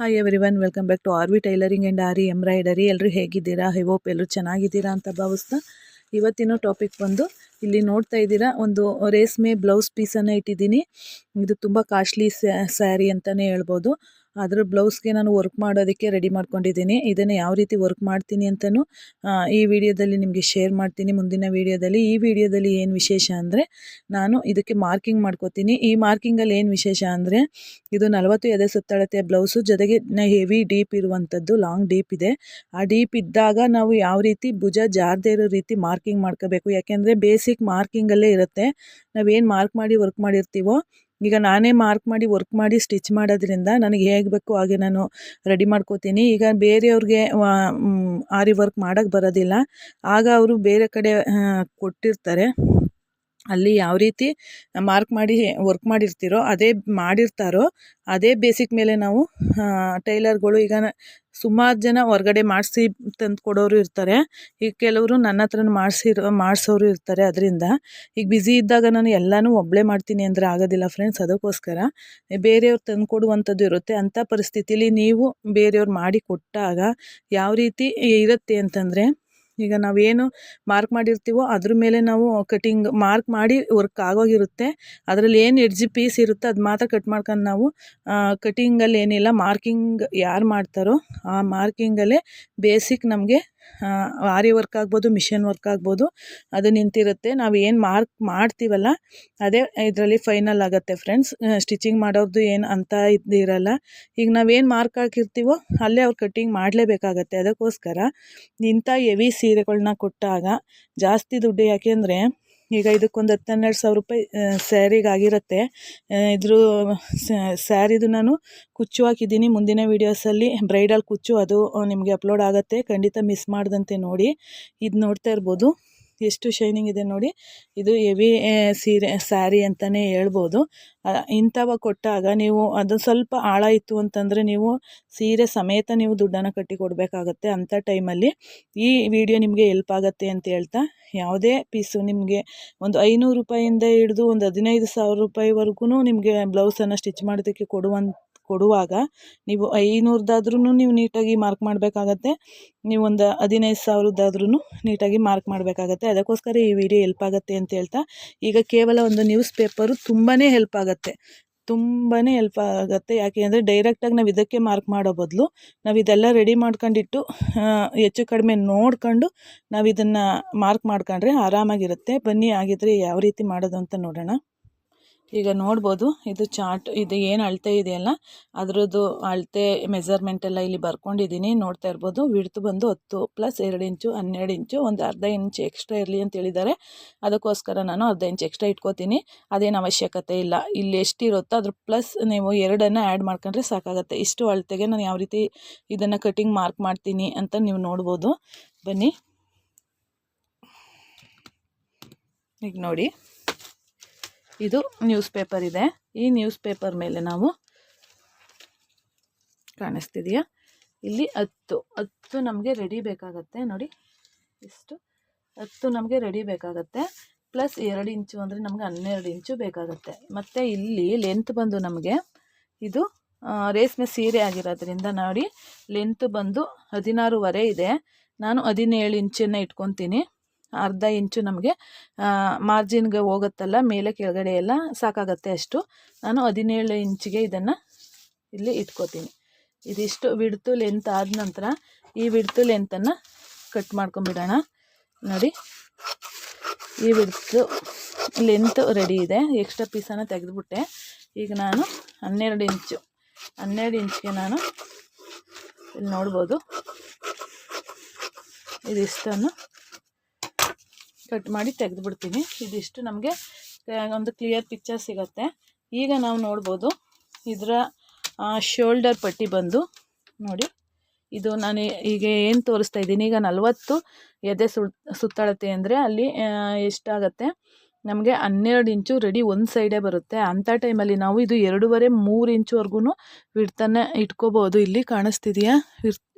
Hi everyone welcome back to R V tailoring and aari embroidery ಎಲ್ಲರೂ ಹೇಗಿದ್ದೀರಾ? I hope ಎಲ್ಲರೂ ಚೆನ್ನಾಗಿದ್ದೀರಾ ಅಂತ ಭಾವಿಸ್ತಾ ಇವತ್ತಿನ ಟಾಪಿಕ್ ಬಂದು ಇಲ್ಲಿ ನೋಡ್ತಾ ಇದ್ದೀರಾ, ಒಂದು ರೇಸ್ಮೆ ಬ್ಲೌಸ್ ಪೀಸನ್ನು ಇಟ್ಟಿದ್ದೀನಿ. ಇದು ತುಂಬ ಕಾಸ್ಟ್ಲಿ ಸ್ಯಾರಿ ಅಂತಲೇ ಹೇಳ್ಬೋದು. ಅದರ ಬ್ಲೌಸ್ಗೆ ನಾನು ವರ್ಕ್ ಮಾಡೋದಕ್ಕೆ ರೆಡಿ ಮಾಡ್ಕೊಂಡಿದ್ದೀನಿ. ಇದನ್ನು ಯಾವ ರೀತಿ ವರ್ಕ್ ಮಾಡ್ತೀನಿ ಅಂತಲೂ ಈ ವಿಡಿಯೋದಲ್ಲಿ ನಿಮಗೆ ಶೇರ್ ಮಾಡ್ತೀನಿ. ಮುಂದಿನ ವಿಡಿಯೋದಲ್ಲಿ ಈ ವಿಡಿಯೋದಲ್ಲಿ ಏನು ವಿಶೇಷ ಅಂದರೆ, ನಾನು ಇದಕ್ಕೆ ಮಾರ್ಕಿಂಗ್ ಮಾಡ್ಕೋತೀನಿ. ಈ ಮಾರ್ಕಿಂಗಲ್ಲಿ ಏನು ವಿಶೇಷ ಅಂದರೆ, ಇದು ನಲವತ್ತು ಎದೆ ಸುತ್ತಳತೆಯ ಬ್ಲೌಸು, ಜೊತೆಗೆ ಹೆವಿ ಡೀಪ್ ಇರುವಂಥದ್ದು ಲಾಂಗ್ ಡೀಪ್ ಇದೆ. ಆ ಡೀಪ್ ಇದ್ದಾಗ ನಾವು ಯಾವ ರೀತಿ ಭುಜ ಜಾರದೇ ಇರೋ ರೀತಿ ಮಾರ್ಕಿಂಗ್ ಮಾಡ್ಕೋಬೇಕು. ಯಾಕೆಂದರೆ ಬೇಸಿಕ್ ಮಾರ್ಕಿಂಗಲ್ಲೇ ಇರುತ್ತೆ. ನಾವೇನು ಮಾರ್ಕ್ ಮಾಡಿ ವರ್ಕ್ ಮಾಡಿರ್ತೀವೋ ಈಗ ನಾನೇ ಮಾರ್ಕ್ ಮಾಡಿ ವರ್ಕ್ ಮಾಡಿ ಸ್ಟಿಚ್ ಮಾಡೋದ್ರಿಂದ ನನಗೆ ಹೇಗೆ ಬೇಕು ಹಾಗೆ ನಾನು ರೆಡಿ ಮಾಡ್ಕೋತೀನಿ. ಈಗ ಬೇರೆಯವ್ರಿಗೆ ಆರಿ ವರ್ಕ್ ಮಾಡೋಕ್ಕೆ ಬರೋದಿಲ್ಲ. ಆಗ ಅವರು ಬೇರೆ ಕಡೆ ಕೊಟ್ಟಿರ್ತಾರೆ. ಅಲ್ಲಿ ಯಾವ ರೀತಿ ಮಾರ್ಕ್ ಮಾಡಿ ವರ್ಕ್ ಮಾಡಿರ್ತೀರೋ, ಅದೇ ಮಾಡಿರ್ತಾರೋ, ಅದೇ ಬೇಸಿಕ್ ಮೇಲೆ ನಾವು ಟೈಲರ್ಗಳು ಈಗ ಸುಮಾರು ಜನ ಹೊರ್ಗಡೆ ಮಾಡಿಸಿ ತಂದು ಕೊಡೋರು ಇರ್ತಾರೆ. ಈಗ ಕೆಲವರು ನನ್ನ ಹತ್ರ ಮಾಡಿಸಿರೋ, ಮಾಡಿಸೋರು ಇರ್ತಾರೆ ಅದರಿಂದ. ಈಗ ಬ್ಯುಸಿ ಇದ್ದಾಗ ನಾನು ಎಲ್ಲನೂ ಒಬ್ಬಳೇ ಮಾಡ್ತೀನಿ ಅಂದರೆ ಆಗೋದಿಲ್ಲ ಫ್ರೆಂಡ್ಸ್ ಅದಕ್ಕೋಸ್ಕರ. ಬೇರೆಯವ್ರು ತಂದು ಕೊಡುವಂಥದ್ದು ಇರುತ್ತೆ. ಅಂಥ ಪರಿಸ್ಥಿತಿಲಿ ನೀವು ಬೇರೆಯವ್ರು ಮಾಡಿ ಕೊಟ್ಟಾಗ ಯಾವ ರೀತಿ ಇರುತ್ತೆ ಅಂತಂದರೆ ಈಗ ನಾವೇನು ಮಾರ್ಕ್ ಮಾಡಿರ್ತೀವೋ ಅದ್ರ ಮೇಲೆ ನಾವು ಕಟಿಂಗ್ ಮಾರ್ಕ್ ಮಾಡಿ ವರ್ಕ್ ಆಗೋಗಿರುತ್ತೆ. ಅದರಲ್ಲಿ ಏನು ಎಡ್ಜ್ ಪೀಸ್ ಇರುತ್ತೆ ಅದು ಮಾತ್ರ ಕಟ್ ಮಾಡ್ಕೊಂಡು ನಾವು ಕಟಿಂಗಲ್ಲಿ ಏನಿಲ್ಲ ಮಾರ್ಕಿಂಗ್ ಯಾರು ಮಾಡ್ತಾರೋ ಆ ಮಾರ್ಕಿಂಗಲ್ಲೇ ಬೇಸಿಕ್ ನಮಗೆ ಆರಿ ವರ್ಕ್ ಆಗ್ಬೋದು, ಮಿಷನ್ ವರ್ಕ್ ಆಗ್ಬೋದು, ಅದು ನಿಂತಿರುತ್ತೆ. ನಾವು ಏನು ಮಾರ್ಕ್ ಮಾಡ್ತೀವಲ್ಲ, ಅದೇ ಇದರಲ್ಲಿ ಫೈನಲ್ ಆಗುತ್ತೆ ಫ್ರೆಂಡ್ಸ್. ಸ್ಟಿಚಿಂಗ್ ಮಾಡೋದು ಏನು ಅಂತ ಇದ್ದಿರಲ್ಲ ಈಗ ನಾವೇನು ಮಾರ್ಕ್ ಹಾಕಿರ್ತೀವೋ, ಅಲ್ಲೇ ಅವ್ರು ಕಟ್ಟಿಂಗ್ ಮಾಡಲೇಬೇಕಾಗತ್ತೆ. ಅದಕ್ಕೋಸ್ಕರ ಇಂಥ ಎವಿ ಸೀರೆಗಳನ್ನ ಕೊಟ್ಟಾಗ ಜಾಸ್ತಿ ದುಡ್ಡು ಯಾಕೆಂದರೆ ಈಗ ಇದಕ್ಕೊಂದು ಹತ್ತು ಹನ್ನೆರಡು ಸಾವಿರ ರೂಪಾಯಿ ಸ್ಯಾರಿಗೆ ಆಗಿರುತ್ತೆ. ಇದ್ರ ಸ್ಯಾರಿದು ನಾನು ಕುಚ್ಚು ಹಾಕಿದ್ದೀನಿ. ಮುಂದಿನ ವೀಡಿಯೋಸಲ್ಲಿ ಬ್ರೈಡಲ್ ಕುಚ್ಚು, ಅದು ನಿಮಗೆ ಅಪ್ಲೋಡ್ ಆಗುತ್ತೆ. ಖಂಡಿತ ಮಿಸ್ ಮಾಡ್ದಂತೆ ನೋಡಿ. ಇದು ನೋಡ್ತಾ ಇರ್ಬೋದು. ಎಷ್ಟು ಶೈನಿಂಗ್ ಇದೆ ನೋಡಿ. ಇದು ಹೆವಿ ಸೀರೆ, ಸ್ಯಾರಿ ಅಂತಲೇ ಹೇಳ್ಬೋದು. ಇಂಥವ ಕೊಟ್ಟಾಗ ನೀವು ಅದು ಸ್ವಲ್ಪ ಆಳ ಇತ್ತು ಅಂತಂದರೆ ನೀವು ಸೀರೆ ಸಮೇತ ನೀವು ದುಡ್ಡನ್ನು ಕಟ್ಟಿ ಕೊಡಬೇಕಾಗತ್ತೆ ಅಂಥ ಟೈಮಲ್ಲಿ. ಈ ವಿಡಿಯೋ ನಿಮಗೆ ಎಲ್ಪ್ ಆಗುತ್ತೆ ಅಂತ ಹೇಳ್ತಾ, ಯಾವುದೇ ಪೀಸು ನಿಮಗೆ ಒಂದು ಐನೂರು ರೂಪಾಯಿಂದ ಹಿಡಿದು ಒಂದು ಹದಿನೈದು ಸಾವಿರ ರೂಪಾಯಿವರೆಗೂ ನಿಮಗೆ ಬ್ಲೌಸನ್ನು ಸ್ಟಿಚ್ ಮಾಡೋದಕ್ಕೆ ಕೊಡುವಂಥ ಕೊಡುವಾಗ ನೀವು ಐನೂರದಾದ್ರೂ ನೀವು ನೀಟಾಗಿ ಮಾರ್ಕ್ ಮಾಡಬೇಕಾಗತ್ತೆ. ನೀವು ಒಂದು ಹದಿನೈದು ಸಾವಿರದಾದ್ರೂ ನೀಟಾಗಿ ಮಾರ್ಕ್ ಮಾಡಬೇಕಾಗತ್ತೆ. ಅದಕ್ಕೋಸ್ಕರ ಈ ವಿಡಿಯೋ ಹೆಲ್ಪ್ ಆಗುತ್ತೆ ಅಂತ ಹೇಳ್ತಾ. ಈಗ ಕೇವಲ ಒಂದು ನ್ಯೂಸ್ ಪೇಪರು ತುಂಬಾ ಹೆಲ್ಪ್ ಆಗುತ್ತೆ. ತುಂಬಾ ಹೆಲ್ಪ್ ಆಗುತ್ತೆ. ಯಾಕೆ ಅಂದರೆ ಡೈರೆಕ್ಟಾಗಿ ನಾವು ಇದಕ್ಕೆ ಮಾರ್ಕ್ ಮಾಡೋ ಬದಲು ನಾವು ಇದೆಲ್ಲ ರೆಡಿ ಮಾಡ್ಕೊಂಡಿಟ್ಟು ಹೆಚ್ಚು ಕಡಿಮೆ ನೋಡ್ಕೊಂಡು ನಾವು ಇದನ್ನು ಮಾರ್ಕ್ ಮಾಡ್ಕೊಂಡ್ರೆ ಆರಾಮಾಗಿರುತ್ತೆ. ಬನ್ನಿ ಆಗಿದ್ರೆ ಯಾವ ರೀತಿ ಮಾಡೋದು ಅಂತ ನೋಡೋಣ. ಈಗ ನೋಡ್ಬೋದು, ಇದು ಚಾರ್ಟ್, ಇದು ಏನು ಅಳತೆ ಇದೆಯಲ್ಲ, ಅದರದ್ದು ಅಳತೆ ಮೆಸರ್ಮೆಂಟ್ ಎಲ್ಲ ಇಲ್ಲಿ ಬರ್ಕೊಂಡಿದ್ದೀನಿ ನೋಡ್ತಾ ಇರ್ಬೋದು. ವಿಡ್ತು ಬಂದು ಹತ್ತು ಪ್ಲಸ್ ಎರಡು ಇಂಚು, ಹನ್ನೆರಡು ಇಂಚು, ಒಂದು ಅರ್ಧ ಇಂಚು ಎಕ್ಸ್ಟ್ರಾ ಇರಲಿ ಅಂತ ಹೇಳಿದ್ದಾರೆ. ಅದಕ್ಕೋಸ್ಕರ ನಾನು ಅರ್ಧ ಇಂಚು ಎಕ್ಸ್ಟ್ರಾ ಇಟ್ಕೋತೀನಿ. ಅದೇನು ಅವಶ್ಯಕತೆ ಇಲ್ಲ. ಇಲ್ಲಿ ಎಷ್ಟಿರುತ್ತೋ ಅದ್ರ ಪ್ಲಸ್ ನೀವು ಎರಡನ್ನು ಆ್ಯಡ್ ಮಾಡ್ಕೊಂಡ್ರೆ ಸಾಕಾಗುತ್ತೆ. ಇಷ್ಟು ಅಳತೆಗೆ ನಾನು ಯಾವ ರೀತಿ ಇದನ್ನು ಕಟಿಂಗ್ ಮಾರ್ಕ್ ಮಾಡ್ತೀನಿ ಅಂತ ನೀವು ನೋಡ್ಬೋದು. ಬನ್ನಿ. ಈಗ ನೋಡಿ. ಇದು ನ್ಯೂಸ್ ಪೇಪರ್ ಇದೆ. ಈ ನ್ಯೂಸ್ ಪೇಪರ್ ಮೇಲೆ ನಾವು ಕಾಣಿಸ್ತಿದೆಯಾ? ಇಲ್ಲಿ ಹತ್ತು. ಹತ್ತು ನಮಗೆ ರೆಡಿ ಬೇಕಾಗತ್ತೆ. ನೋಡಿ ಇಷ್ಟು ಹತ್ತು ನಮಗೆ ರೆಡಿ ಬೇಕಾಗತ್ತೆ. ಪ್ಲಸ್ ಎರಡು ಇಂಚು ಅಂದರೆ ನಮಗೆ ಹನ್ನೆರಡು ಇಂಚು ಬೇಕಾಗುತ್ತೆ. ಮತ್ತು ಇಲ್ಲಿ ಲೆಂತ್ ಬಂದು ನಮಗೆ ಇದು ರೇಷ್ಮೆ ಸೀರೆ ಆಗಿರೋದ್ರಿಂದ ನೋಡಿ ಲೆಂತ್ ಬಂದು ಹದಿನಾರೂವರೆ ಇದೆ. ನಾನು ಹದಿನೇಳು ಇಂಚನ್ನು ಇಟ್ಕೊತೀನಿ. ಅರ್ಧ ಇಂಚು ನಮಗೆ ಮಾರ್ಜಿನ್ಗೆ ಹೋಗುತ್ತಲ್ಲ, ಮೇಲೆ ಕೆಳಗಡೆ ಎಲ್ಲ ಸಾಕಾಗತ್ತೆ ಅಷ್ಟು. ನಾನು ಹದಿನೇಳು ಇಂಚಿಗೆ ಇದನ್ನು ಇಲ್ಲಿ ಇಟ್ಕೋತೀನಿ. ಇದಿಷ್ಟು ವಿಡ್ತು ಲೆಂತ್ ಆದ ನಂತರ ಈ ವಿಡ್ತು ಲೆಂತನ್ನು ಕಟ್ ಮಾಡ್ಕೊಂಬಿಡೋಣ. ನೋಡಿ, ಈ ವಿಡ್ತು ಲೆಂತ್ ರೆಡಿ ಇದೆ. ಎಕ್ಸ್ಟ್ರಾ ಪೀಸನ್ನು ತೆಗೆದುಬಿಟ್ಟೆ. ಈಗ ನಾನು ಹನ್ನೆರಡು ಇಂಚು, ಹನ್ನೆರಡು ಇಂಚಿಗೆ ನಾನು ಇಲ್ಲಿ ನೋಡ್ಬೋದು. ಇದಿಷ್ಟನ್ನು ಕಟ್ ಮಾಡಿ ತೆಗೆದುಬಿಡ್ತೀನಿ. ಇದಿಷ್ಟು ನಮಗೆ ಒಂದು ಕ್ಲಿಯರ್ ಪಿಕ್ಚರ್ ಸಿಗುತ್ತೆ. ಈಗ ನಾವು ನೋಡ್ಬೋದು, ಇದರ ಶೋಲ್ಡರ್ ಪಟ್ಟಿ ಬಂದು, ನೋಡಿ. ಇದು ನಾನು ಈಗ ಏನು ತೋರಿಸ್ತಾ ಇದ್ದೀನಿ, ಈಗ ನಲವತ್ತು ಎದೆ ಸುತ್ತಳತೆ ಅಂದರೆ ಅಲ್ಲಿ ಎಷ್ಟಾಗತ್ತೆ? ನಮಗೆ ಹನ್ನೆರಡು ಇಂಚು ರೆಡಿ ಒಂದು ಸೈಡೇ ಬರುತ್ತೆ. ಅಂಥ ಟೈಮಲ್ಲಿ ನಾವು ಇದು ಎರಡೂವರೆ, ಮೂರು ಇಂಚುವರೆಗೂ ಬಿಡ್ತಾನೆ ಇಟ್ಕೋಬೋದು. ಇಲ್ಲಿ ಕಾಣಿಸ್ತಿದೆಯಾ?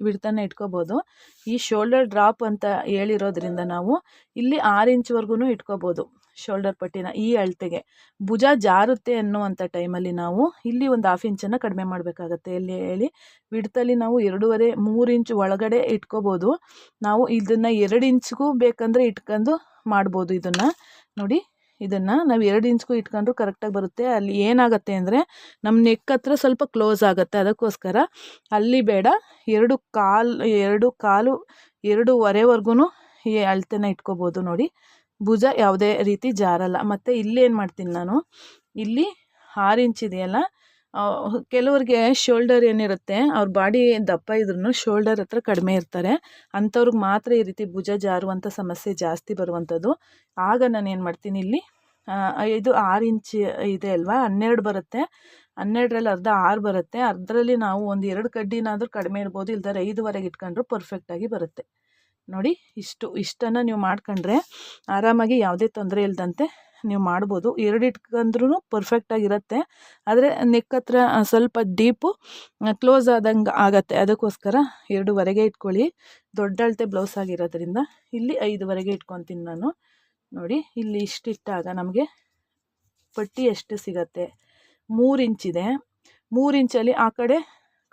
ಬಿಡ್ತಾನೆ ಇಟ್ಕೋಬೋದು. ಈ ಶೋಲ್ಡರ್ ಡ್ರಾಪ್ ಅಂತ ಹೇಳಿರೋದ್ರಿಂದ ನಾವು ಇಲ್ಲಿ ಆರು ಇಂಚುವರೆಗೂ ಇಟ್ಕೋಬೋದು ಶೋಲ್ಡರ್ ಪಟ್ಟಿನ ಈ ಅಳತೆಗೆ. ಭುಜ ಜಾರುತ್ತೆ ಅನ್ನುವಂಥ ಟೈಮಲ್ಲಿ ನಾವು ಇಲ್ಲಿ ಒಂದು ಹಾಫ್ ಇಂಚನ್ನು ಕಡಿಮೆ ಮಾಡಬೇಕಾಗತ್ತೆ. ಇಲ್ಲಿ ಹೇಳಿ? ವಿಡ್ತಲ್ಲಿ ನಾವು ಎರಡೂವರೆ, ಮೂರು ಇಂಚು ಒಳಗಡೆ ಇಟ್ಕೋಬೋದು. ನಾವು ಇದನ್ನು ಎರಡು ಇಂಚ್ಗೂ ಬೇಕಂದರೆ ಇಟ್ಕೊಂಡು ಮಾಡ್ಬೋದು ಇದನ್ನು. ನೋಡಿ ಇದನ್ನು ನಾವು ಎರಡು ಇಂಚ್ಗೂ ಇಟ್ಕೊಂಡ್ರು ಕರೆಕ್ಟಾಗಿ ಬರುತ್ತೆ. ಅಲ್ಲಿ ಏನಾಗುತ್ತೆ ಅಂದರೆ ನಮ್ಮ ನೆಕ್ ಹತ್ರ ಸ್ವಲ್ಪ ಕ್ಲೋಸ್ ಆಗುತ್ತೆ ಅದಕ್ಕೋಸ್ಕರ. ಅಲ್ಲಿ ಬೇಡ, ಎರಡು ಕಾಲು ಎರಡು ಕಾಲು ಎರಡೂವರೆವರೆಗೂ ಈ ಅಳತೆನ ಇಟ್ಕೋಬೋದು ನೋಡಿ. ಭುಜ ಯಾವುದೇ ರೀತಿ ಜಾರಲ್ಲ. ಮತ್ತು ಇಲ್ಲಿ ಏನು ಮಾಡ್ತೀನಿ ನಾನು? ಇಲ್ಲಿ ಆರು ಇಂಚ್ ಇದೆಯಲ್ಲ? ಕೆಲವ್ರಿಗೆ ಶೋಲ್ಡರ್ ಏನಿರುತ್ತೆ, ಅವ್ರ ಬಾಡಿ ದಪ್ಪ ಇದ್ರೂ ಶೋಲ್ಡರ್ ಹತ್ರ ಕಡಿಮೆ ಇರ್ತಾರೆ. ಅಂಥವ್ರಿಗೆ ಮಾತ್ರ ಈ ರೀತಿ ಭುಜ ಜಾರುವಂಥ ಸಮಸ್ಯೆ ಜಾಸ್ತಿ ಬರುವಂಥದ್ದು. ಆಗ ನಾನು ಏನು ಮಾಡ್ತೀನಿ ಇಲ್ಲಿ ಇದು ಆರು ಇಂಚ್ ಇದೆ ಅಲ್ವಾ, ಹನ್ನೆರಡು ಬರುತ್ತೆ. ಹನ್ನೆರಡರಲ್ಲಿ ಅರ್ಧ ಆರು ಬರುತ್ತೆ. ಅದರಲ್ಲಿ ನಾವು ಒಂದು ಎರಡು ಕಡ್ಡಿನಾದರೂ ಕಡಿಮೆ ಇರ್ಬೋದು ಇಲ್ದಾರೆ ಐದುವರೆಗೆ ಇಟ್ಕೊಂಡ್ರು ಪರ್ಫೆಕ್ಟಾಗಿ ಬರುತ್ತೆ. ನೋಡಿ, ಇಷ್ಟು, ಇಷ್ಟನ್ನು ನೀವು ಮಾಡ್ಕೊಂಡ್ರೆ ಆರಾಮಾಗಿ ಯಾವುದೇ ತೊಂದರೆ ಇಲ್ಲದಂತೆ ನೀವು ಮಾಡ್ಬೋದು. ಎರಡು ಇಟ್ಕೊಂಡ್ರೂ ಪರ್ಫೆಕ್ಟಾಗಿರುತ್ತೆ ಆದರೆ ನೆಕ್ ಹತ್ರ ಸ್ವಲ್ಪ ಡೀಪು ಕ್ಲೋಸ್ ಆದಂಗೆ ಆಗತ್ತೆ. ಅದಕ್ಕೋಸ್ಕರ ಎರಡೂವರೆಗೆ ಇಟ್ಕೊಳ್ಳಿ. ದೊಡ್ಡ ಅಳತೆ ಬ್ಲೌಸ್ ಆಗಿರೋದ್ರಿಂದ ಇಲ್ಲಿ ಐದುವರೆಗೆ ಇಟ್ಕೊತೀನಿ ನಾನು. ನೋಡಿ, ಇಲ್ಲಿ ಇಷ್ಟಿಟ್ಟಾಗ ನಮಗೆ ಪಟ್ಟಿ ಎಷ್ಟು ಸಿಗತ್ತೆ. ಮೂರು ಇಂಚಿದೆ ಮೂರು ಇಂಚಲ್ಲಿ ಆ ಕಡೆ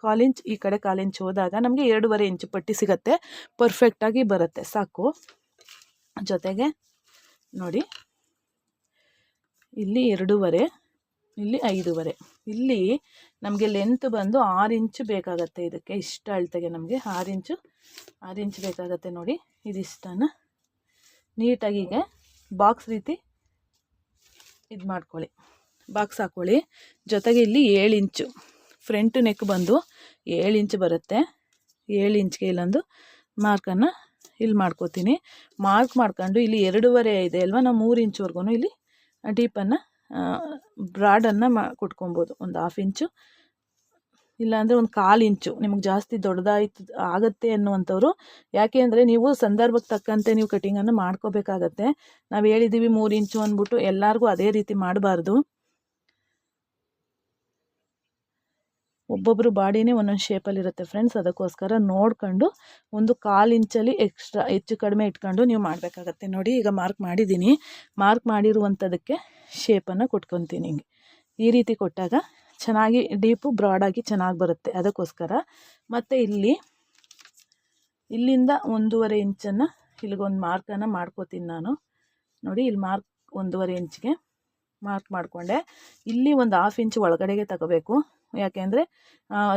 ಕಾಲಿಂಚ್ ಈ ಕಡೆ ಕಾಲಿಂಚ್ ಹೋದಾಗ ನಮಗೆ ಎರಡೂವರೆ ಇಂಚು ಪಟ್ಟಿ ಸಿಗುತ್ತೆ. ಪರ್ಫೆಕ್ಟಾಗಿ ಬರುತ್ತೆ. ಸಾಕು. ಜೊತೆಗೆ ನೋಡಿ ಇಲ್ಲಿ ಎರಡೂವರೆ, ಇಲ್ಲಿ ಐದೂವರೆ. ಇಲ್ಲಿ ನಮಗೆ ಲೆಂತ್ ಬಂದು ಆರು ಇಂಚು ಬೇಕಾಗತ್ತೆ ಇದಕ್ಕೆ. ಇಷ್ಟು ಅಳತೆಗೆ ನಮಗೆ ಆರು ಇಂಚು ಆರು ಇಂಚು ಬೇಕಾಗತ್ತೆ ನೋಡಿ. ಇದಿಷ್ಟನ. ನೀಟಾಗಿ ಈಗ ಬಾಕ್ಸ್ ರೀತಿ ಇದು ಮಾಡ್ಕೊಳ್ಳಿ. ಬಾಕ್ಸ್ ಹಾಕ್ಕೊಳ್ಳಿ ಜೊತೆಗೆ ಇಲ್ಲಿ ಏಳು ಇಂಚು ಫ್ರಂಟ್ ನೆಕ್ ಬಂದು ಏಳು ಇಂಚು ಬರುತ್ತೆ. ಏಳು ಇಂಚ್ಗೆ ಇಲ್ಲೊಂದು ಮಾರ್ಕನ್ನು ಇಲ್ಲಿ ಮಾಡ್ಕೋತೀನಿ. ಮಾರ್ಕ್ ಮಾಡ್ಕೊಂಡು ಇಲ್ಲಿ ಎರಡೂವರೆ ಇದೆ ಅಲ್ವಾ? ನಾವು ಮೂರು ಇಂಚ್ವರೆಗೂ ಇಲ್ಲಿ ಡೀಪನ್ನು ಬ್ರಾಡನ್ನು ಮಾ, ಕುಟ್ಕೊಬೋದು. ಒಂದು ಹಾಫ್ ಇಂಚು. ಇಲ್ಲಾಂದರೆ ಒಂದು ಕಾಲು ಇಂಚು. ನಿಮಗೆ ಜಾಸ್ತಿ ದೊಡ್ಡದಾಯ್ತು, ಆಗುತ್ತೆ ಅನ್ನುವಂಥವ್ರು. ಯಾಕೆ ಅಂದರೆ ನೀವು ಸಂದರ್ಭಕ್ಕೆ ತಕ್ಕಂತೆ ನೀವು ಕಟಿಂಗನ್ನು ಮಾಡ್ಕೋಬೇಕಾಗತ್ತೆ. ನಾವು ಹೇಳಿದ್ದೀವಿ ಮೂರು ಇಂಚು ಅಂದ್ಬಿಟ್ಟು ಎಲ್ಲರಿಗೂ ಅದೇ ರೀತಿ ಮಾಡಬಾರ್ದು. ಒಬ್ಬೊಬ್ಬರು ಬಾಡಿನೇ ಒಂದೊಂದು ಶೇಪಲ್ಲಿರುತ್ತೆ ಫ್ರೆಂಡ್ಸ್ ಅದಕ್ಕೋಸ್ಕರ ನೋಡ್ಕೊಂಡು ಒಂದು ಕಾಲು ಇಂಚಲ್ಲಿ ಎಕ್ಸ್ಟ್ರಾ ಹೆಚ್ಚು ಕಡಿಮೆ ಇಟ್ಕೊಂಡು ನೀವು ಮಾಡಬೇಕಾಗತ್ತೆ. ನೋಡಿ, ಈಗ ಮಾರ್ಕ್ ಮಾಡಿದ್ದೀನಿ. ಮಾರ್ಕ್ ಮಾಡಿರುವಂಥದಕ್ಕೆ ಶೇಪನ್ನು ಕೊಟ್ಕೊತೀನಿ ಹಿಂಗೆ. ಈ ರೀತಿ ಕೊಟ್ಟಾಗ ಚೆನ್ನಾಗಿ ಡೀಪು ಬ್ರಾಡಾಗಿ ಚೆನ್ನಾಗಿ ಬರುತ್ತೆ. ಅದಕ್ಕೋಸ್ಕರ ಮತ್ತು ಇಲ್ಲಿ, ಇಲ್ಲಿಂದ ಒಂದೂವರೆ ಇಂಚನ್ನು ಇಲ್ಲಿಗೊಂದು ಮಾರ್ಕನ್ನು ಮಾಡ್ಕೋತೀನಿ ನಾನು. ನೋಡಿ, ಇಲ್ಲಿ ಮಾರ್ಕ್ ಒಂದೂವರೆ ಇಂಚ್ಗೆ ಮಾರ್ಕ್ ಮಾಡಿಕೊಂಡೆ. ಇಲ್ಲಿ ಒಂದು ಹಾಫ್ ಇಂಚ್ ಒಳಗಡೆಗೆ ತಗೋಬೇಕು. ಯಾಕೆಂದರೆ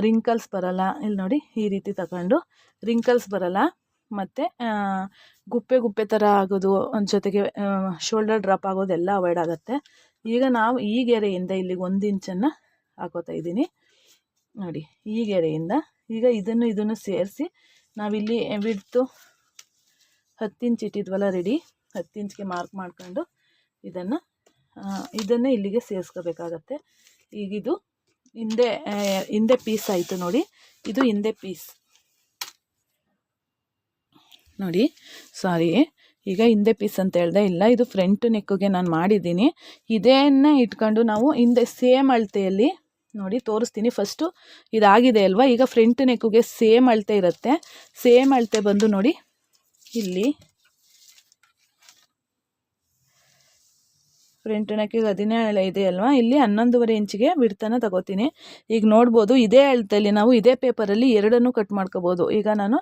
ರಿಂಕಲ್ಸ್ ಬರಲ್ಲ. ಇಲ್ಲಿ ನೋಡಿ, ಈ ರೀತಿ ತಗೊಂಡು ರಿಂಕಲ್ಸ್ ಬರಲ್ಲ. ಮತ್ತು ಗುಪ್ಪೆ ಗುಪ್ಪೆ ಥರ ಆಗೋದು ಜೊತೆಗೆ ಶೋಲ್ಡರ್ ಡ್ರಾಪ್ ಆಗೋದೆಲ್ಲ ಅವಾಯ್ಡ್ ಆಗುತ್ತೆ. ಈಗ ನಾವು ಈ ಗೆರೆಯಿಂದ ಇಲ್ಲಿಗೆ ಒಂದು ಇಂಚನ್ನು ಹಾಕೋತಾ ಇದ್ದೀನಿ. ನೋಡಿ, ಈ ಗೆರೆಯಿಂದ ಈಗ ಇದನ್ನು ಇದನ್ನು ಸೇರಿಸಿ ನಾವಿಲ್ಲಿ ಬಿಡ್ತು ಹತ್ತು ಇಂಚ್ ಇಟ್ಟಿದ್ವಲ್ಲ ರೆಡಿ ಹತ್ತು ಇಂಚ್ಗೆ ಮಾರ್ಕ್ ಮಾಡ್ಕೊಂಡು ಇದನ್ನು ಇದನ್ನೇ ಇಲ್ಲಿಗೆ ಸೇರಿಸ್ಕೋಬೇಕಾಗತ್ತೆ. ಈಗಿದು ಹಿಂದೆ ಹಿಂದೆ ಪೀಸ್ ಆಯಿತು ನೋಡಿ. ಇದು ಹಿಂದೆ ಪೀಸ್ ನೋಡಿ ಸಾರಿ ಈಗ ಹಿಂದೆ ಪೀಸ್ ಅಂತ ಹೇಳ್ದೆ. ಇಲ್ಲ, ಇದು ಫ್ರಂಟ್ ನೆಕ್ಕುಗೆ ನಾನು ಮಾಡಿದ್ದೀನಿ. ಇದನ್ನು ಇಟ್ಕೊಂಡು ನಾವು ಹಿಂದೆ ಸೇಮ್ ಅಳತೆಯಲ್ಲಿ, ನೋಡಿ, ತೋರಿಸ್ತೀನಿ. ಫಸ್ಟು ಇದಾಗಿದೆ ಅಲ್ವಾ? ಈಗ ಫ್ರಂಟ್ ನೆಕ್ಗೆ ಸೇಮ್ ಅಳತೆ ಇರುತ್ತೆ. ಸೇಮ್ ಅಳತೆ ಬಂದು ನೋಡಿ, ಇಲ್ಲಿ. ಫ್ರಂಟ್ ನೆಕ್ಕಿಗೆ ಹದಿನೇಳು ಇದೆ ಅಲ್ವಾ? ಇಲ್ಲಿ ಹನ್ನೊಂದುವರೆ ಇಂಚಿಗೆ ಬಿಡ್ತಾನ ತಗೋತೀನಿ. ಈಗ ನೋಡ್ಬೋದು, ಇದೇ ಅಳತೆಯಲ್ಲಿ ನಾವು ಇದೇ ಪೇಪರಲ್ಲಿ ಎರಡನ್ನೂ ಕಟ್ ಮಾಡ್ಕೋಬೋದು. ಈಗ ನಾನು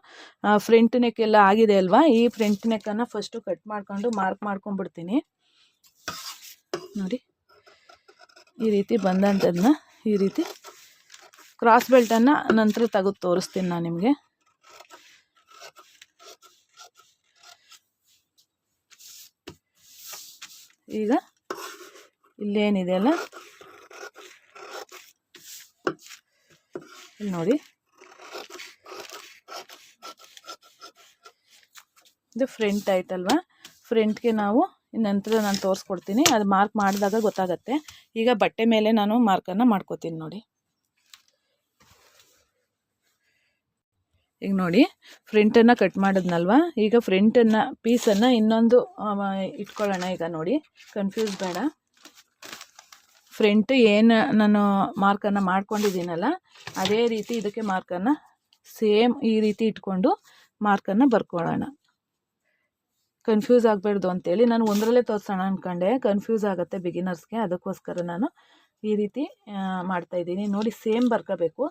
ಫ್ರಂಟ್ ನೆಕ್ ಎಲ್ಲ ಆಗಿದೆ ಅಲ್ವಾ? ಈ ಫ್ರಂಟ್ ನೆಕ್ಕನ್ನು ಫಸ್ಟು ಕಟ್ ಮಾಡ್ಕೊಂಡು ಮಾರ್ಕ್ ಮಾಡ್ಕೊಂಡ್ಬಿಡ್ತೀನಿ. ನೋಡಿ, ಈ ರೀತಿ ಬಂದಂಥದನ್ನ ಈ ರೀತಿ ಕ್ರಾಸ್ ಬೆಲ್ಟನ್ನು ನಂತರ ತೆಗೆದು ತೋರಿಸ್ತೀನಿ ನಾನು ನಿಮಗೆ. ಈಗ ಇಲ್ಲೇನಿದೆ ಅಲ್ಲ? ಇಲ್ಲಿ ನೋಡಿ. ಇದು ಫ್ರಂಟ್ ಆಯ್ತಲ್ವಾ? ಫ್ರಂಟ್ಗೆ ನಾವು ನಂತರ ನಾನು ತೋರಿಸ್ಕೊಡ್ತೀನಿ. ಅದು ಮಾರ್ಕ್ ಮಾಡಿದಾಗ ಗೊತ್ತಾಗತ್ತೆ. ಈಗ ಬಟ್ಟೆ ಮೇಲೆ ನಾನು ಮಾರ್ಕನ್ನು ಮಾಡ್ಕೋತೀನಿ ನೋಡಿ. ಈಗ ನೋಡಿ, ಫ್ರಂಟನ್ನು ಕಟ್ ಮಾಡಿದ್ನಲ್ವ? ಈಗ ಫ್ರಂಟನ್ನು, ಪೀಸನ್ನು ಇನ್ನೊಂದು ಇಟ್ಕೊಳ್ಳೋಣ ಈಗ ನೋಡಿ. ಕನ್ಫ್ಯೂಸ್ ಬೇಡ. ಫ್ರಂಟ್ ಏನು ನಾನು ಮಾರ್ಕನ್ನು ಮಾಡ್ಕೊಂಡಿದ್ದೀನಲ್ಲ, ಅದೇ ರೀತಿ ಇದಕ್ಕೆ ಮಾರ್ಕನ್ನು ಸೇಮ್ ಈ ರೀತಿ ಇಟ್ಕೊಂಡು ಮಾರ್ಕನ್ನು ಬರ್ಕೊಳ್ಳೋಣ. ಕನ್ಫ್ಯೂಸ್ ಆಗಬಾರ್ದು ಅಂತೇಳಿ ನಾನು ಒಂದರಲ್ಲೇ ತೋರಿಸೋಣ ಅಂದ್ಕೊಂಡೆ ಕನ್ಫ್ಯೂಸ್ ಆಗುತ್ತೆ ಬಿಗಿನರ್ಸ್ಗೆ ಅದಕ್ಕೋಸ್ಕರ ನಾನು ಈ ರೀತಿ ಮಾಡ್ತಾಯಿದ್ದೀನಿ ನೋಡಿ ಸೇಮ್ ಬರ್ಕೋಬೇಕು.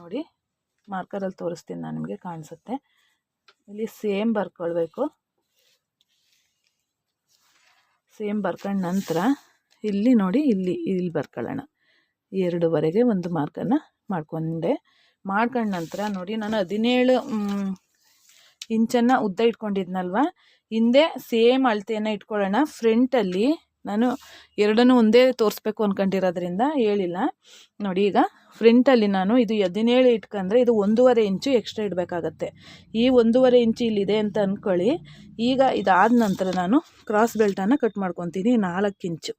ನೋಡಿ ಮಾರ್ಕರಲ್ಲಿ ತೋರಿಸ್ತೀನಿ ನಾನು ನಿಮಗೆ, ಕಾಣಿಸುತ್ತೆ. ಇಲ್ಲಿ ಸೇಮ್ ಬರ್ಕೊಳ್ಬೇಕು. ಸೇಮ್ ಬರ್ಕೊಂಡ ನಂತರ ಇಲ್ಲಿ ನೋಡಿ ಇಲ್ಲಿ ಇಲ್ಲಿ ಬರ್ಕೊಳ್ಳೋಣ ಎರಡುವರೆಗೆ ಒಂದು ಮಾರ್ಕನ್ನು ಮಾಡ್ಕೊಂಡೆ. ಮಾಡ್ಕೊಂಡ ನಂತರ ನೋಡಿ ನಾನು ಹದಿನೇಳು ಇಂಚನ್ನು ಉದ್ದ ಇಟ್ಕೊಂಡಿದ್ನಲ್ವ? ಹಿಂದೆ ಸೇಮ್ ಅಳತೆಯನ್ನು ಇಟ್ಕೊಳ್ಳೋಣ. ಫ್ರಂಟಲ್ಲಿ ನಾನು ಎರಡನ್ನೂ ಒಂದೇ ತೋರಿಸ್ಬೇಕು ಅಂದ್ಕೊಂಡಿರೋದ್ರಿಂದ ಹೇಳಿಲ್ಲ. ನೋಡಿ ಈಗ ಫ್ರಂಟಲ್ಲಿ ನಾನು ಇದು ಹದಿನೇಳು ಇಟ್ಕೊಂಡ್ರೆ ಇದು ಒಂದೂವರೆ ಇಂಚು ಎಕ್ಸ್ಟ್ರಾ ಇಡಬೇಕಾಗತ್ತೆ. ಈ ಒಂದೂವರೆ ಇಂಚು ಇಲ್ಲಿದೆ ಅಂತ ಅಂದ್ಕೊಳ್ಳಿ ಈಗ ಇದಾದ ನಂತರ ನಾನು ಕ್ರಾಸ್ ಬೆಲ್ಟನ್ನು ಕಟ್ ಮಾಡ್ಕೊತೀನಿ. ನಾಲ್ಕು ಇಂಚು.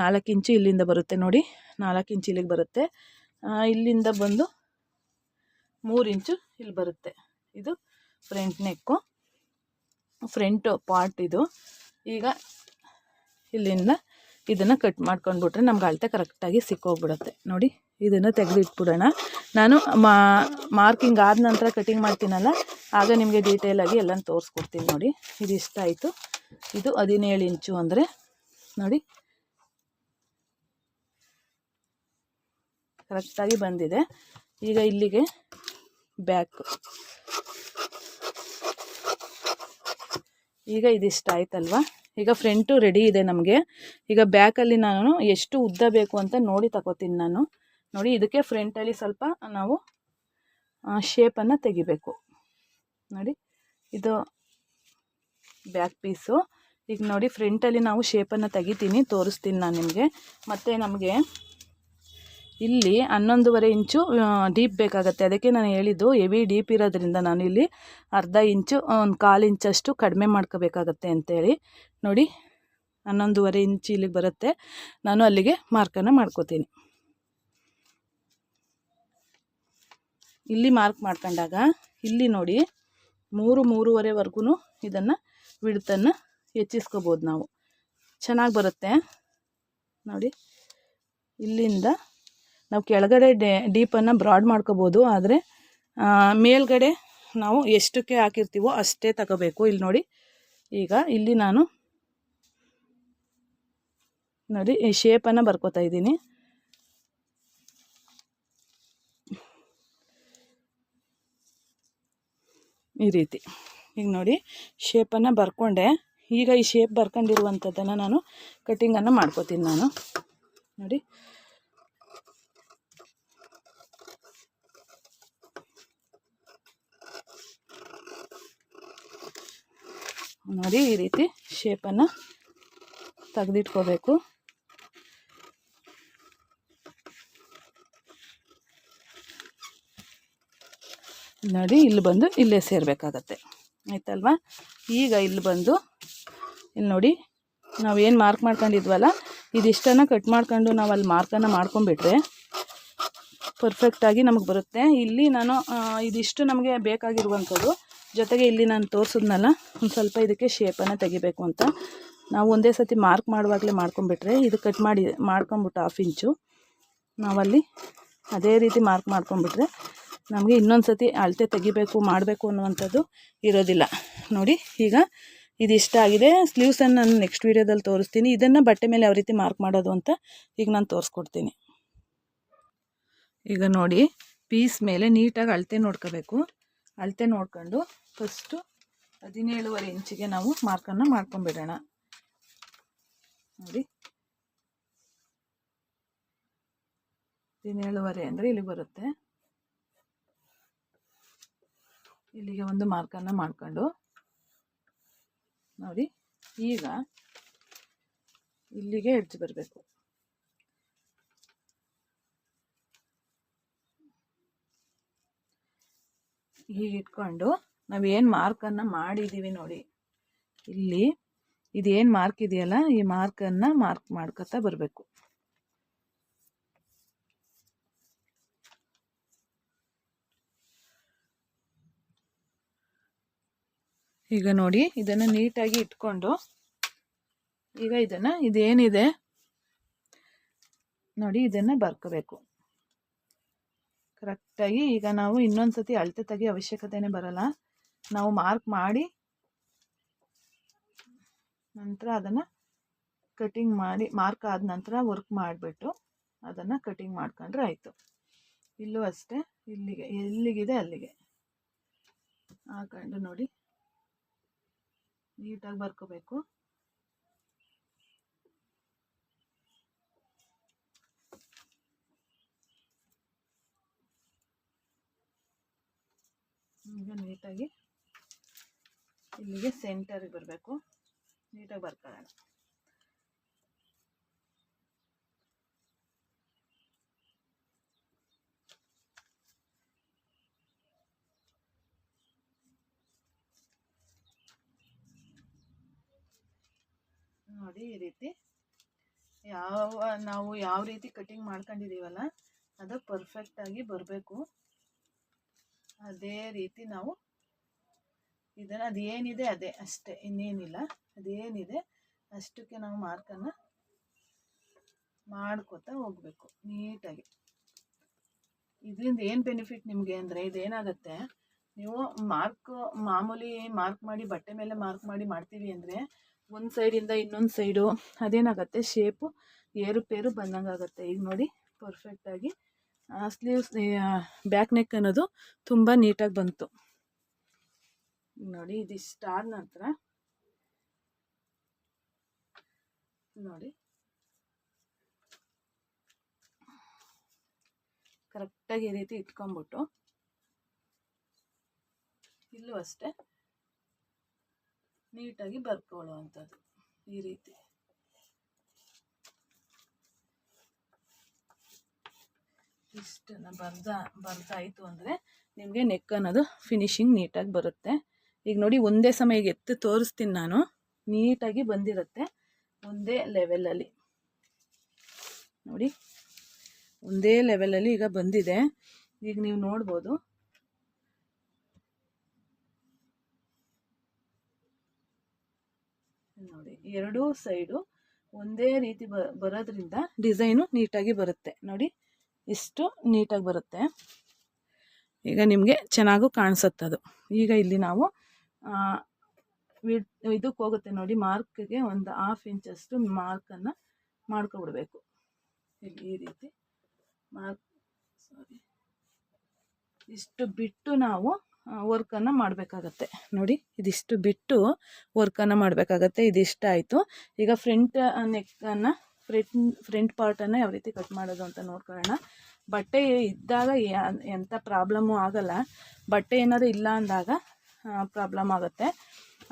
ನಾಲ್ಕು ಇಂಚು ಇಲ್ಲಿಂದ ಬರುತ್ತೆ ನೋಡಿ. ನಾಲ್ಕು ಇಂಚು ಇಲ್ಲಿಗೆ ಬರುತ್ತೆ. ಇಲ್ಲಿಂದ ಬಂದು ಮೂರು ಇಂಚು ಇಲ್ಲಿ ಬರುತ್ತೆ. ಇದು ಫ್ರಂಟ್ ನೆಕ್ಕು ಫ್ರಂಟು ಪಾರ್ಟ್ ಇದು. ಈಗ ಇಲ್ಲಿಂದ ಇದನ್ನು ಕಟ್ ಮಾಡ್ಕೊಂಡ್ಬಿಟ್ರೆ ನಮ್ಗೆ ಅಳತೆ ಕರೆಕ್ಟಾಗಿ ಸಿಕ್ಕೋಗ್ಬಿಡುತ್ತೆ. ನೋಡಿ, ಇದನ್ನು ತೆಗೆದಿಟ್ಬಿಡೋಣ. ನಾನು ಮಾರ್ಕಿಂಗ್ ಆದ ನಂತರ ಕಟಿಂಗ್ ಮಾಡ್ತೀನಲ್ಲ, ಆಗ ನಿಮಗೆ ಡೀಟೇಲಾಗಿ ಎಲ್ಲ ತೋರಿಸ್ಕೊಡ್ತೀನಿ ನೋಡಿ. ಇದು ಇಷ್ಟ ಆಯಿತು. ಇದು ಹದಿನೇಳು ಇಂಚು ಅಂದರೆ, ನೋಡಿ. ಕರೆಕ್ಟಾಗಿ ಬಂದಿದೆ. ಈಗ ಇಲ್ಲಿಗೆ ಬ್ಯಾಕ್ ಈಗ ಇದಿಷ್ಟ ಆಯ್ತಲ್ವಾ? ಈಗ ಫ್ರಂಟು ರೆಡಿ ಇದೆ ನಮಗೆ. ಈಗ ಬ್ಯಾಕಲ್ಲಿ ನಾನು ಎಷ್ಟು ಉದ್ದ ಬೇಕು ಅಂತ ನೋಡಿ ತಗೋತೀನಿ ನಾನು. ನೋಡಿ, ಇದಕ್ಕೆ ಫ್ರಂಟಲ್ಲಿ ಸ್ವಲ್ಪ ನಾವು ಶೇಪನ್ನು ತೆಗಿಬೇಕು. ನೋಡಿ, ಇದು ಬ್ಯಾಕ್ ಪೀಸು ಈಗ ನೋಡಿ ಫ್ರಂಟಲ್ಲಿ ನಾವು ಶೇಪನ್ನು ತೆಗಿತೀನಿ, ತೋರಿಸ್ತೀನಿ ನಾನು ನಿಮಗೆ. ಮತ್ತು ನಮಗೆ ಇಲ್ಲಿ ಹನ್ನೊಂದುವರೆ ಇಂಚು ಡೀಪ್ ಬೇಕಾಗುತ್ತೆ. ಅದಕ್ಕೆ ನಾನು ಹೇಳಿದ್ದು ಹೆವಿ ಡೀಪ್ ಇರೋದ್ರಿಂದ ನಾನು ಇಲ್ಲಿ ಅರ್ಧ ಇಂಚು ಒಂದು ಕಾಲು ಇಂಚಷ್ಟು ಕಡಿಮೆ ಮಾಡ್ಕೋಬೇಕಾಗತ್ತೆ ಅಂತೇಳಿ. ನೋಡಿ, ಹನ್ನೊಂದುವರೆ ಇಂಚು ಇಲ್ಲಿಗೆ ಬರುತ್ತೆ. ನಾನು ಅಲ್ಲಿಗೆ ಮಾರ್ಕನ್ನು ಮಾಡ್ಕೋತೀನಿ. ಇಲ್ಲಿ ಮಾರ್ಕ್ ಮಾಡ್ಕೊಂಡಾಗ, ಇಲ್ಲಿ ನೋಡಿ ಮೂರು ಮೂರುವರೆವರೆಗೂ ಇದನ್ನು ವಿಡ್ತನ್ನು ಹೆಚ್ಚಿಸ್ಕೋಬೋದು ನಾವು. ಚೆನ್ನಾಗಿ ಬರುತ್ತೆ. ನೋಡಿ, ಇಲ್ಲಿಂದ ನಾವು ಕೆಳಗಡೆ ಡೀಪನ್ನು ಬ್ರಾಡ್ ಮಾಡ್ಕೋಬೋದು, ಆದರೆ ಮೇಲ್ಗಡೆ ನಾವು ಎಷ್ಟಕ್ಕೆ ಹಾಕಿರ್ತೀವೋ ಅಷ್ಟೇ ತಗೋಬೇಕು. ಇಲ್ಲಿ ನೋಡಿ, ಈಗ ಇಲ್ಲಿ ನಾನು ನೋಡಿ, ಈ ಶೇಪನ್ನು ಬರ್ಕೋತಾ ಇದ್ದೀನಿ. ಈ ರೀತಿ. ಈಗ ನೋಡಿ ಶೇಪನ್ನು ಬರ್ಕೊಂಡೆ. ಈಗ ಈ ಶೇಪ್ ಬರ್ಕೊಂಡಿರುವಂಥದ್ದನ್ನು ನಾನು ಕಟ್ಟಿಂಗನ್ನು ಮಾಡ್ಕೋತೀನಿ ನಾನು. ನೋಡಿ ನೋಡಿ ಈ ರೀತಿ ಶೇಪನ್ನು ತೆಗೆದಿಟ್ಕೋಬೇಕು. ನೋಡಿ ಇಲ್ಲಿ ಬಂದು ಇಲ್ಲೇ ಸೇರಬೇಕಾಗತ್ತೆ. ಆಯ್ತಲ್ವಾ? ಈಗ ಇಲ್ಲಿ ಬಂದು ಇಲ್ಲಿ ನೋಡಿ ನಾವು ಏನು ಮಾರ್ಕ್ ಮಾಡ್ಕೊಂಡಿದ್ವಲ್ಲ, ಇದಿಷ್ಟನ್ನು ಕಟ್ ಮಾಡ್ಕೊಂಡು ನಾವು ಅಲ್ಲಿ ಮಾರ್ಕನ್ನು ಮಾಡ್ಕೊಂಬಿಟ್ರೆ ಪರ್ಫೆಕ್ಟಾಗಿ ನಮಗೆ ಬರುತ್ತೆ. ಇಲ್ಲಿ ನಾನು ಇದಿಷ್ಟು ನಮಗೆ ಬೇಕಾಗಿರುವಂಥದ್ದು ಜೊತೆಗೆ ಇಲ್ಲಿ ನಾನು ತೋರಿಸಿದ್ನಲ್ಲ, ಒಂದು ಸ್ವಲ್ಪ ಇದಕ್ಕೆ ಶೇಪನ್ನು ತೆಗಿಬೇಕು ಅಂತ. ನಾವು ಒಂದೇ ಸತಿ ಮಾರ್ಕ್ ಮಾಡುವಾಗಲೇ ಮಾಡ್ಕೊಂಬಿಟ್ರೆ ಇದು ಕಟ್ ಮಾಡಿ ಮಾಡ್ಕೊಂಬಿಟ್ಟು ಹಾಫ್ ಇಂಚು ನಾವಲ್ಲಿ ಅದೇ ರೀತಿ ಮಾರ್ಕ್ ಮಾಡ್ಕೊಂಬಿಟ್ರೆ ನಮಗೆ ಇನ್ನೊಂದು ಸತಿ ಅಳತೆ ತೆಗಿಬೇಕು, ಮಾಡಬೇಕು ಅನ್ನುವಂಥದ್ದು ಇರೋದಿಲ್ಲ. ನೋಡಿ, ಈಗ ಇದು ಇಷ್ಟ ಆಗಿದೆ. ಸ್ಲೀವ್ಸನ್ನು ನಾನು ನೆಕ್ಸ್ಟ್ ವೀಡಿಯೋದಲ್ಲಿ ತೋರಿಸ್ತೀನಿ. ಇದನ್ನು ಬಟ್ಟೆ ಮೇಲೆ ಯಾವ ರೀತಿ ಮಾರ್ಕ್ ಮಾಡೋದು ಅಂತ ಈಗ ನಾನು ತೋರಿಸ್ಕೊಡ್ತೀನಿ. ಈಗ ನೋಡಿ ಪೀಸ್ ಮೇಲೆ ನೀಟಾಗಿ ಅಳತೆ ನೋಡ್ಕೋಬೇಕು. ಅಳತೆ ನೋಡ್ಕೊಂಡು ಫಸ್ಟು ಹದಿನೇಳುವರೆ ಇಂಚಿಗೆ ನಾವು ಮಾರ್ಕನ್ನು ಮಾಡ್ಕೊಂಬಿಡೋಣ ನೋಡಿ. ಹದಿನೇಳುವರೆ ಅಂದರೆ ಇಲ್ಲಿ ಬರುತ್ತೆ. ಇಲ್ಲಿಗೆ ಒಂದು ಮಾರ್ಕನ್ನು ಮಾಡ್ಕೊಂಡು. ನೋಡಿ, ಈಗ ಇಲ್ಲಿಗೆ ಎಡ್ಜ್ ಬರಬೇಕು. ಹೀಗೆ ಇಟ್ಕೊಂಡು ಏನು ಮಾರ್ಕನ್ನು ಮಾಡಿದ್ದೀವಿ ನೋಡಿ. ಇಲ್ಲಿ ಇದೇನು ಮಾರ್ಕ್ ಇದೆಯಲ್ಲ, ಈ ಮಾರ್ಕನ್ನು ಮಾರ್ಕ್ ಮಾಡ್ಕೊತಾ ಬರಬೇಕು. ಈಗ ನೋಡಿ ಇದನ್ನು ನೀಟಾಗಿ ಇಟ್ಕೊಂಡು ಈಗ ಇದನ್ನು ಇದೇನಿದೆ ನೋಡಿ ಇದನ್ನು ಬರ್ಕೋಬೇಕು. ಕರೆಕ್ಟಾಗಿ ಈಗ ನಾವು ಇನ್ನೊಂದು ಸತಿ ಅಳತೆ ತೆಗಿಯೋ ಅವಶ್ಯಕತೆನೇ ಬರಲ್ಲ. ನಾವು ಮಾರ್ಕ್ ಮಾಡಿ ನಂತರ ಅದನ್ನು ಕಟಿಂಗ್ ಮಾಡಿ ಮಾರ್ಕ್ ಆದ ನಂತರ ವರ್ಕ್ ಮಾಡಿಬಿಟ್ಟು ಅದನ್ನು ಕಟಿಂಗ್ ಮಾಡ್ಕೊಂಡ್ರೆ ಆಯಿತು. ಇಲ್ಲೂ ಅಷ್ಟೇ, ಇಲ್ಲಿಗೆ ಎಲ್ಲಿಗಿದೆ ಅಲ್ಲಿಗೆ. ಹಾಕೊಂಡು ನೋಡಿ. ನೀಟಾಗಿ ಬರ್ಕೋಬೇಕು ಈಗ ನೀಟಾಗಿ ಇಲ್ಲಿಗೆ ಸೆಂಟರಿಗೆ ಬರಬೇಕು. ನೀಟಾಗಿ ಬರ್ಕೊಳ್ಳೋಣ. ನೋಡಿ ಈ ರೀತಿ ಯಾವ ನಾವು ಯಾವ ರೀತಿ ಕಟಿಂಗ್ ಮಾಡ್ಕೊಂಡಿದ್ದೀವಲ್ಲ, ಅದು ಪರ್ಫೆಕ್ಟಾಗಿ ಬರಬೇಕು. ಅದೇ ರೀತಿ ನಾವು ಇದನ್ನು ಅದೇನಿದೆ ಅದೇ ಅಷ್ಟೇ, ಇನ್ನೇನಿಲ್ಲ. ಅದೇನಿದೆ ಅಷ್ಟಕ್ಕೆ ನಾವು ಮಾರ್ಕನ್ನು ಮಾಡ್ಕೋತಾ ಹೋಗ್ಬೇಕು, ನೀಟಾಗಿ. ಇದರಿಂದ ಏನು ಬೆನಿಫಿಟ್ ನಿಮಗೆ ಅಂದರೆ ಇದೇನಾಗುತ್ತೆ ನೀವು ಮಾರ್ಕ್ ಮಾಮೂಲಿ ಮಾರ್ಕ್ ಮಾಡಿ ಬಟ್ಟೆ ಮೇಲೆ ಮಾರ್ಕ್ ಮಾಡಿ ಮಾಡ್ತೀವಿ ಅಂದರೆ ಒಂದು ಸೈಡಿಂದ ಇನ್ನೊಂದು ಸೈಡು ಅದೇನಾಗುತ್ತೆ ಶೇಪು ಏರುಪೇರು ಬಂದಂಗಾಗುತ್ತೆ ಈಗ ನೋಡಿ ಪರ್ಫೆಕ್ಟಾಗಿ ಸ್ಲೀವ್ಸ್ ಬ್ಯಾಕ್ ನೆಕ್ ಅನ್ನೋದು ತುಂಬ ನೀಟಾಗಿ ಬಂತು. ನೋಡಿ ಇದಿಷ್ಟಾದ ನಂತರ. ನೋಡಿ. ಕರೆಕ್ಟಾಗಿ ಈ ರೀತಿ ಇಟ್ಕೊಂಬಿಟ್ಟು ಇಲ್ಲೂ ಅಷ್ಟೇ. ನೀಟಾಗಿ ಬರ್ಕೊಳ್ಳುವಂಥದ್ದು ಈ ರೀತಿ. ಇಷ್ಟನ್ನು ಬರ್ದ, ಬರ್ದಾಯಿತು ಅಂದರೆ ನಿಮಗೆ ನೆಕ್ ಅನ್ನೋದು ಫಿನಿಶಿಂಗ್ ನೀಟಾಗಿ ಬರುತ್ತೆ. ಈಗ ನೋಡಿ ಒಂದೇ ಸಮಯಕ್ಕೆ ಎತ್ತಿ ತೋರಿಸ್ತೀನಿ ನಾನು. ನೀಟಾಗಿ ಬಂದಿರುತ್ತೆ ಒಂದೇ ಲೆವೆಲಲ್ಲಿ ನೋಡಿ, ಒಂದೇ ಲೆವೆಲಲ್ಲಿ ಈಗ ಬಂದಿದೆ. ಈಗ ನೀವು ನೋಡ್ಬೋದು. ನೋಡಿ, ಎರಡೂ ಸೈಡು ಒಂದೇ ರೀತಿ ಬ, ಬರೋದ್ರಿಂದ ಡಿಸೈನು ನೀಟಾಗಿ ಬರುತ್ತೆ. ನೋಡಿ, ಇಷ್ಟು ನೀಟಾಗಿ ಬರುತ್ತೆ. ಈಗ ನಿಮಗೆ ಚೆನ್ನಾಗೂ ಕಾಣಿಸುತ್ತೆ ಅದು ಈಗ ಇಲ್ಲಿ ನಾವು ಇದಕ್ಕೆ ಹೋಗುತ್ತೆ ನೋಡಿ ಮಾರ್ಕ್ಗೆ ಒಂದು ಹಾಫ್ ಇಂಚಷ್ಟು ಮಾರ್ಕನ್ನು ಮಾಡ್ಕೊಬಿಡ್ಬೇಕು. ಈ ರೀತಿ ಮಾರ್ಕ್ ಸಾರಿ ಇಷ್ಟು ಬಿಟ್ಟು ನಾವು ವರ್ಕನ್ನು ಮಾಡಬೇಕಾಗತ್ತೆ. ನೋಡಿ, ಇದಿಷ್ಟು ಬಿಟ್ಟು ವರ್ಕನ್ನು ಮಾಡಬೇಕಾಗತ್ತೆ. ಇದಿಷ್ಟ ಆಯಿತು. ಈಗ ಫ್ರಂಟ್ ನೆಕ್ಕನ್ನು, ಫ್ರಂಟ್ ಫ್ರಂಟ್ ಪಾರ್ಟನ್ನು ಯಾವ ರೀತಿ ಕಟ್ ಮಾಡೋದು ಅಂತ ನೋಡ್ಕೊಳ್ಳೋಣ. ಬಟ್ಟೆ ಇದ್ದಾಗ ಎಂಥ ಪ್ರಾಬ್ಲಮ್ಮು ಆಗಲ್ಲ. ಬಟ್ಟೆ ಏನಾದರೂ ಇಲ್ಲ ಅಂದಾಗ ಪ್ರಾಬ್ಲಮ್ ಆಗುತ್ತೆ.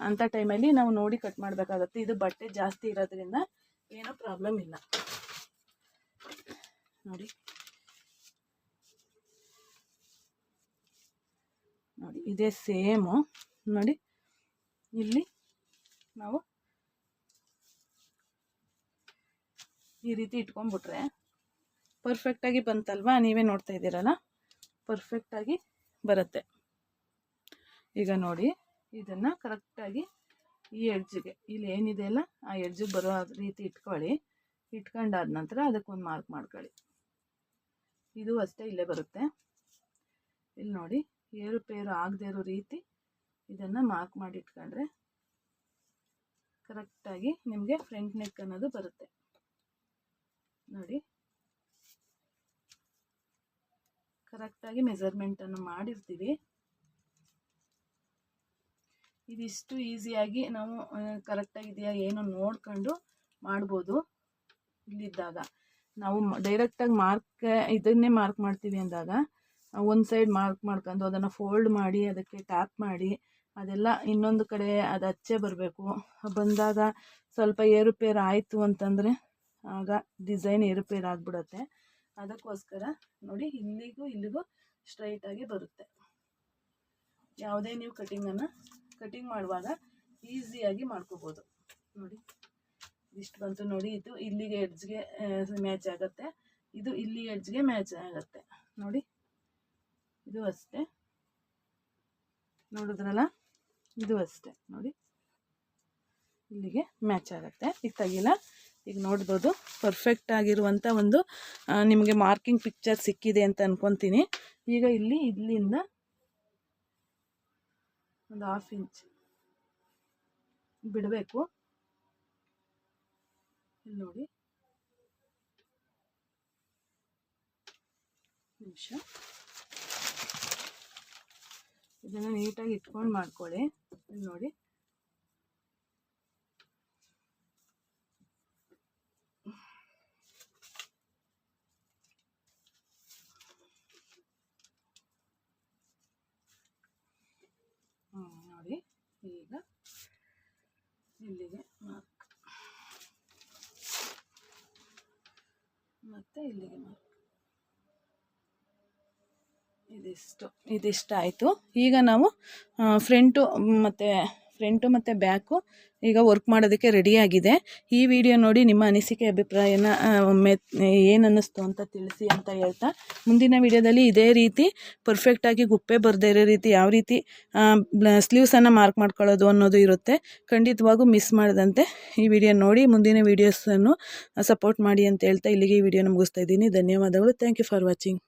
ಅಂಥ ಟೈಮಲ್ಲಿ ನಾವು ನೋಡಿ ಕಟ್ ಮಾಡಬೇಕಾಗತ್ತೆ. ಇದು ಬಟ್ಟೆ ಜಾಸ್ತಿ ಇರೋದ್ರಿಂದ ಏನೂ ಪ್ರಾಬ್ಲಮ್ ಇಲ್ಲ. ನೋಡಿ. ನೋಡಿ, ಇದೇ ಸೇಮು ನೋಡಿ. ಇಲ್ಲಿ ನಾವು ಈ ರೀತಿ ಇಟ್ಕೊಂಡ್ಬಿಟ್ರೆ ಪರ್ಫೆಕ್ಟಾಗಿ ಬಂತಲ್ವಾ? ನೀವೇ ನೋಡ್ತಾ ಇದ್ದೀರಲ್ಲ? ಪರ್ಫೆಕ್ಟಾಗಿ ಬರುತ್ತೆ. ಈಗ ನೋಡಿ, ಇದನ್ನು ಕರೆಕ್ಟಾಗಿ ಈ ಎಡ್ಜಿಗೆ, ಇಲ್ಲಿ ಏನಿದೆ ಅಲ್ಲ, ಆ ಎಡ್ಜಿಗೆ ಬರೋ ರೀತಿ ಇಟ್ಕೊಳ್ಳಿ. ಇಟ್ಕೊಂಡಾದ ನಂತರ ಅದಕ್ಕೊಂದು ಮಾರ್ಕ್ ಮಾಡ್ಕೊಳ್ಳಿ. ಇದು ಅಷ್ಟೇ ಇಲ್ಲೇ ಬರುತ್ತೆ. ಇಲ್ಲಿ ನೋಡಿ ಏರುಪೇರು ಆಗದೇ ಇರೋ ರೀತಿ ಇದನ್ನು ಮಾರ್ಕ್ ಮಾಡಿ ಇಟ್ಕೊಂಡ್ರೆ ಕರೆಕ್ಟಾಗಿ ನಿಮಗೆ ಫ್ರಂಟ್ ನೆಕ್ ಅನ್ನೋದು ಬರುತ್ತೆ. ನೋಡಿ. ಕರೆಕ್ಟಾಗಿ ಮೆಸರ್ಮೆಂಟನ್ನು ಮಾಡಿರ್ತೀವಿ. ಇದಿಷ್ಟು ಈಸಿಯಾಗಿ ನಾವು ಕರೆಕ್ಟಾಗಿದೆಯಾ ಏನು ನೋಡ್ಕೊಂಡು ಮಾಡ್ಬೋದು ಇಲ್ಲಿದ್ದಾಗ. ನಾವು ಡೈರೆಕ್ಟಾಗಿ ಮಾರ್ಕ್ ಇದನ್ನೇ ಮಾರ್ಕ್ ಮಾಡ್ತೀವಿ ಅಂದಾಗ ಒಂದು ಸೈಡ್ ಮಾರ್ಕ್ ಮಾಡ್ಕೊಂಡು ಅದನ್ನು ಫೋಲ್ಡ್ ಮಾಡಿ, ಅದಕ್ಕೆ ಟ್ಯಾಪ್ ಮಾಡಿ, ಅದೆಲ್ಲ ಇನ್ನೊಂದು ಕಡೆ ಅದು ಅಚ್ಚೆ ಬರಬೇಕು. ಬಂದಾಗ ಸ್ವಲ್ಪ ಏರುಪೇರು ಆಯಿತು ಅಂತಂದರೆ ಆಗ ಡಿಸೈನ್ ಏರುಪೇರು ಆಗಿಬಿಡುತ್ತೆ. ಅದಕ್ಕೋಸ್ಕರ ನೋಡಿ, ಇಲ್ಲಿಗೂ ಇಲ್ಲಿಗೂ ಸ್ಟ್ರೈಟಾಗಿ ಬರುತ್ತೆ. ಯಾವುದೇ ನೀವು ಕಟಿಂಗನ್ನು ಕಟಿಂಗ್ ಮಾಡುವಾಗ ಈಸಿಯಾಗಿ ಮಾಡ್ಕೋಬೋದು. ನೋಡಿ ಇಷ್ಟು ಬಂತು ನೋಡಿ, ಇದು ಇಲ್ಲಿಗೆ ಎಡ್ಜ್ಗೆ ಮ್ಯಾಚ್ ಆಗುತ್ತೆ. ಇದು ಇಲ್ಲಿ ಎಡ್ಜ್ಗೆ ಮ್ಯಾಚ್ ಆಗುತ್ತೆ. ನೋಡಿ, ಇದು ಅಷ್ಟೇ. ನೋಡಿದ್ರಲ್ಲ? ಇದು ಅಷ್ಟೇ. ನೋಡಿ, ಇಲ್ಲಿಗೆ ಮ್ಯಾಚ್ ಆಗುತ್ತೆ. ಈಗ ತೆಗಿಲ್ಲ ಈಗ ನೋಡ್ಬೋದು ಪರ್ಫೆಕ್ಟ್ ಆಗಿರುವಂಥ ಒಂದು ನಿಮಗೆ ಮಾರ್ಕಿಂಗ್ ಪಿಕ್ಚರ್ ಸಿಕ್ಕಿದೆ ಅಂತ ಅನ್ಕೊತೀನಿ. ಈಗ ಇಲ್ಲಿ, ಇಲ್ಲಿಂದ ಒಂದು ಹಾಫ್ ಇಂಚ್ ಬಿಡಬೇಕು. ಇಲ್ಲಿ ನೋಡಿ. ನಿಮಿಷ. ಇದನ್ನು ನೀಟಾಗಿ ಇಟ್ಕೊಂಡು ಮಾಡ್ಕೊಳ್ಳಿ. ಇಲ್ಲಿ ನೋಡಿ ಹ್ಮ್, ನೋಡಿ ಈಗ ಇಲ್ಲಿಗೆ ಮಾರ್ಕ್ ಮತ್ತೆ ಇಲ್ಲಿಗೆ ಮಾರ್ಕ್ ಇದಿಷ್ಟು ಇದಿಷ್ಟು ಆಯಿತು ಈಗ ನಾವು ಫ್ರಂಟು ಮತ್ತು ಫ್ರಂಟು ಮತ್ತು ಬ್ಯಾಕು ಈಗ ವರ್ಕ್ ಮಾಡೋದಕ್ಕೆ ರೆಡಿಯಾಗಿದೆ ಈ ವಿಡಿಯೋ ನೋಡಿ ನಿಮ್ಮ ಅನಿಸಿಕೆ, ಅಭಿಪ್ರಾಯನ ಮೆ ಒಮ್ಮೆ ಏನು ಅಂತ ತಿಳಿಸಿ ಅಂತ ಹೇಳ್ತಾ. ಮುಂದಿನ ವಿಡಿಯೋದಲ್ಲಿ ಇದೇ ರೀತಿ ಪರ್ಫೆಕ್ಟಾಗಿ ಗುಪ್ಪೆ ಬರದೇ ಇರೋ ರೀತಿ ಯಾವ ರೀತಿ ಸ್ಲೀವ್ಸನ್ನು ಮಾರ್ಕ್ ಮಾಡ್ಕೊಳ್ಳೋದು ಅನ್ನೋದು ಇರುತ್ತೆ. ಖಂಡಿತವಾಗೂ ಮಿಸ್ ಮಾಡದಂತೆ ಈ ವಿಡಿಯೋ ನೋಡಿ, ಮುಂದಿನ ವೀಡಿಯೋಸನ್ನು ಸಪೋರ್ಟ್ ಮಾಡಿ ಅಂತ ಹೇಳ್ತಾ ಇಲ್ಲಿಗೆ ಈ ವಿಡಿಯೋನ ಮುಗಿಸ್ತಾ ಇದ್ದೀನಿ. ಧನ್ಯವಾದಗಳು. Thank you for watching